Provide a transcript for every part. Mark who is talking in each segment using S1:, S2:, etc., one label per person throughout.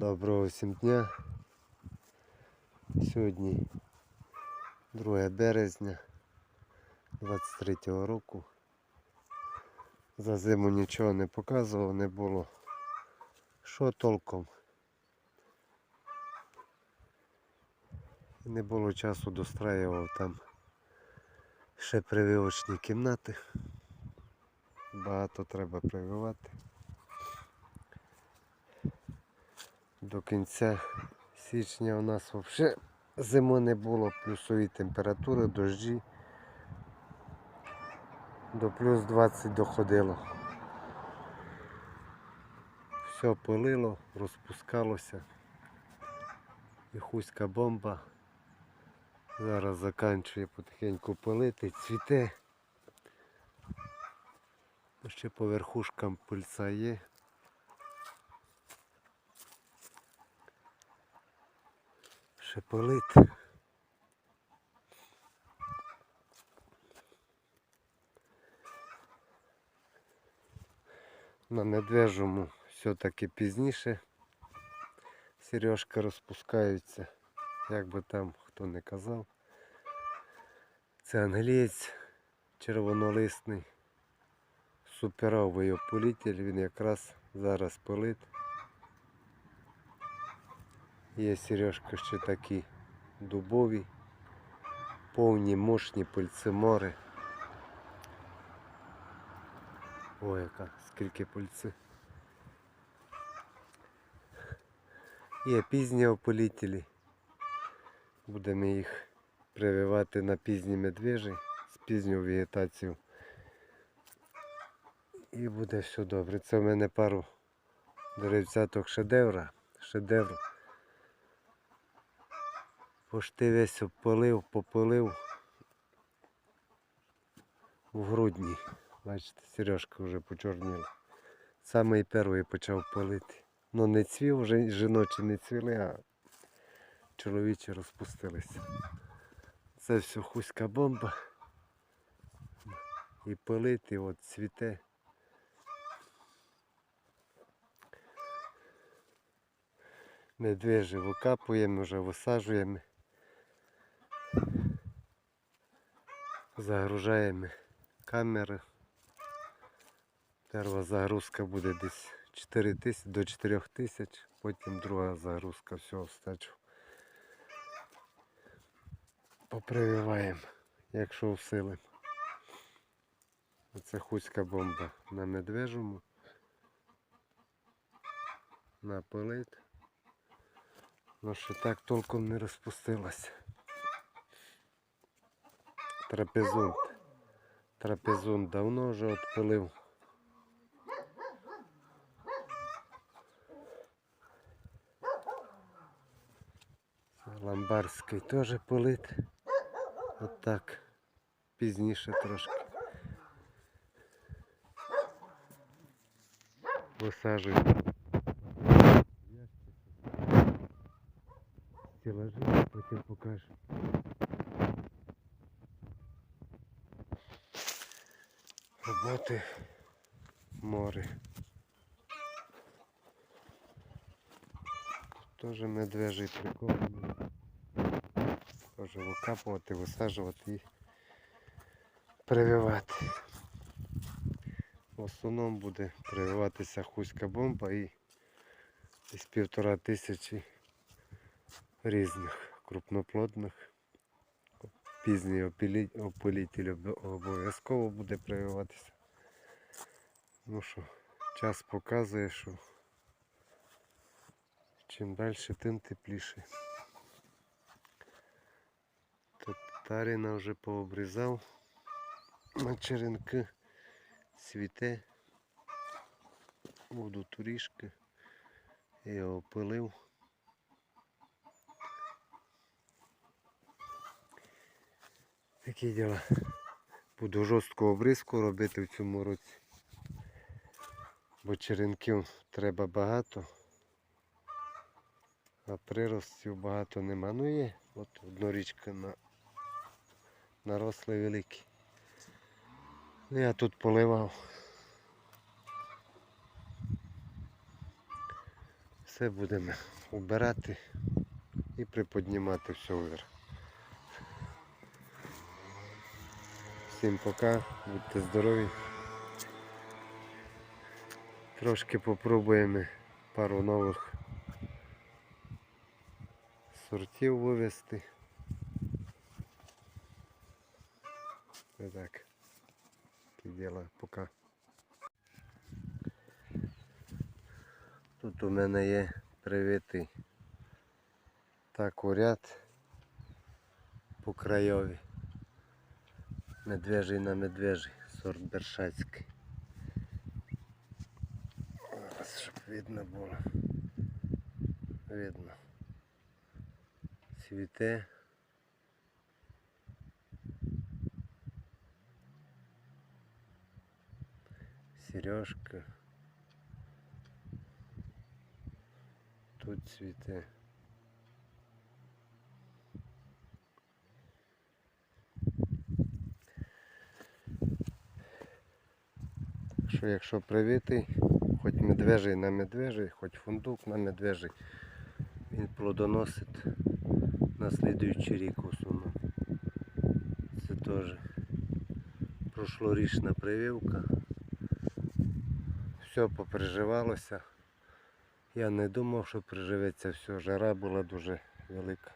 S1: Доброго всім дня. Сьогодні 2 березня 23 року. За зиму нічого не показував, не було. Що толком? Не було часу достраював там ще прививочні кімнати. Багато треба прививати. До кінця січня у нас взагалі зими не було, плюсові температури, дощі. До плюс 20 доходило. Все пилило, розпускалося. І хуська бомба. Зараз заканчує потихеньку пилити, цвіте. Ще по верхушкам пильця є. Ще. На медвежому все-таки пізніше сережки розпускаються, як би там хто не казав. Це англієць червонолисний, суперовий опулитель, він якраз зараз пилить. Є сережки ще такі дубові, повні мощні пильцемори. Ой, яка, скільки пильци. Є пізні опилителі. Будемо їх прививати на пізні медвежі з пізньою вегетацією. І буде все добре. Це в мене пару деревцяток шедевра. Шедевр. Пошти весь обпалив, попалив в грудні. Бачите, сережка вже почорніла. Самий перший почав палити. Ну не цвів, вже жіночі не цвіли, а чоловічі розпустилися. Це все хуська бомба. І палити, от цвіте. Медвежі викапуємо, вже висаджуємо. Загружаємо камери. Перша загрузка буде десь 4 тисяч до 4 тисяч, потім друга загрузка всього стачу. Попрививаємо, якщо всилим. Оце хуська бомба на медвежому. Напилить. Ну що так толком не розпустилася. Трапезунт. Трапезунт давно вже відпилив. Ламбарський теж пилить. От так. Пізніше трошки. Висаджую. Стелажі, потім покажу. Роботи море. Тут теж медвежий прикований. Теж викапувати, висаджувати і прививати. В основному буде прививатися хуська бомба і десь півтора тисячі різних крупноплодних. Пізній об- обов'язково буде прививатися. Ну що, час показує, що чим далі, тим тепліше. Татарина вже пообрізав на черенки, цвіте, буду турішки, я його опилив. Такі діла. Буду жорстку обрізку робити в цьому році. Бо треба багато. А приростів багато нема. Ну є, от однорічка на наросли великі. Я тут поливав. все будемо убирати і приподнімати все вверх. Всім пока, будьте здорові. Трошки попробуємо пару нових сортів вивести. Ось так. Такі діла пока. Тут у мене є привитий так уряд по крайові. Медвежий на медвежий, сорт Бершацький. Ось, щоб видно було. Видно. Цвіте. Сережка. Тут цвіте. Що якщо привитий, медвежий на медвежий, хоч фундук на медвежий, він плодоносить на слідуючий рік в. Це теж прошлорічна прививка. Все поприживалося. Я не думав, що приживеться все. Жара була дуже велика.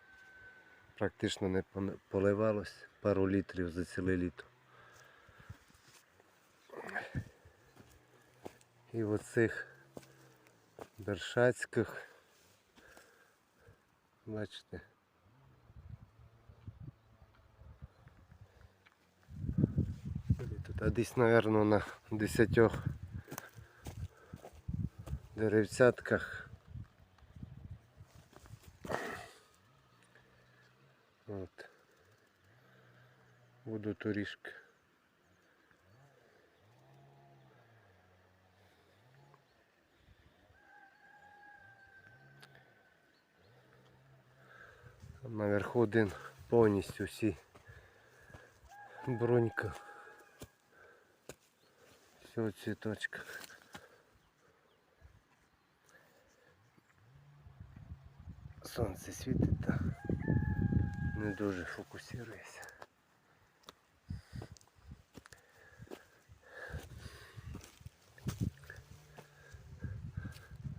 S1: Практично не поливалось пару літрів за ціле літо. І в оцих бершацьких, бачите, а десь, мабуть, на десятьох деревцятках. От. Буду турішки. наверху один повністю всі бронька. Все в цвіточках. Сонце світить та не дуже фокусується.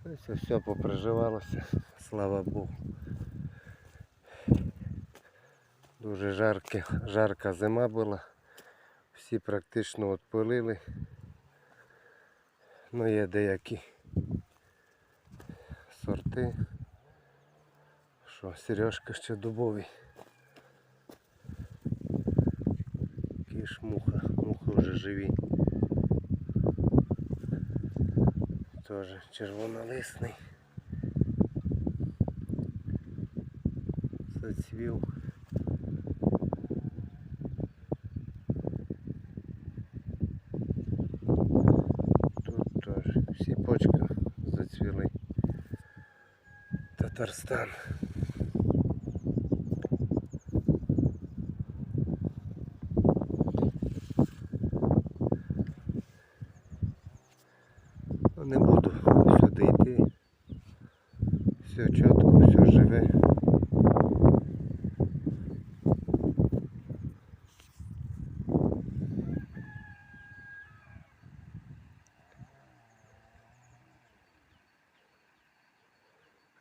S1: Ось все поприживалося, слава Богу. Дуже жарке, жарка зима була. Всі практично відпилили. Ну є деякі сорти. Що, Сережка ще дубовий. Киш муха, мухи вже живі. Теж червонолисний. Зацвів. Тут всі зацвіли. Татарстан.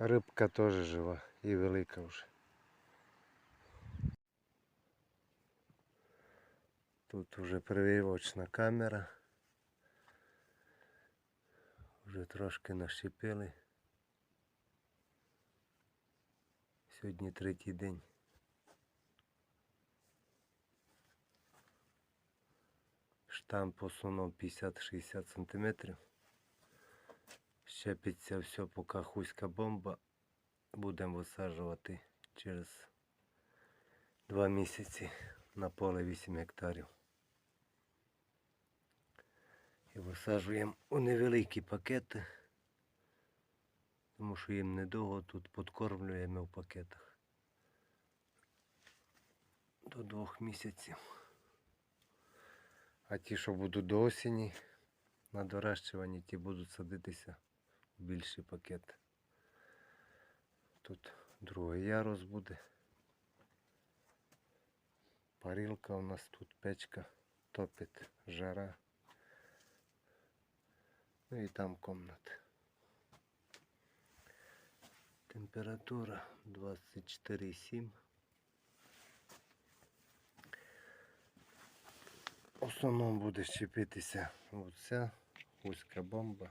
S1: Рибка теж жива і велика вже. Тут вже прививочна камера. Вже трошки нащепили. Сьогодні третій день. Штамп в основному 50-60 сантиметрів. Щепиться все, поки хуська бомба. Будемо висаджувати через два місяці на поле 8 гектарів. І висаджуємо у невеликі пакети, тому що їм недовго тут подкормлюємо в пакетах. До двох місяців. А ті, що будуть до осені на доращуванні, ті будуть садитися в більші пакети. тут другий ярус буде. Парілка у нас тут печка, топить жара. Ну і там комната. Температура 24,7. В основному буде щепитися оця вузька бомба.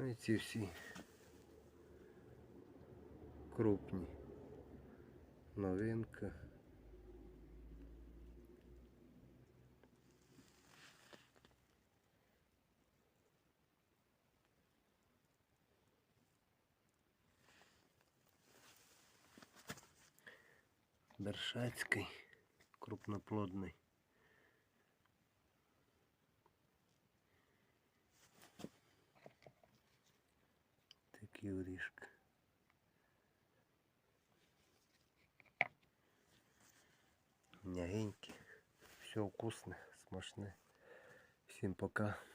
S1: Ну і ці всі крупні. Новинка. Бершацький, крупноплодний. Орішки. Мягенькі. Все вкусне, смачне. Всім пока.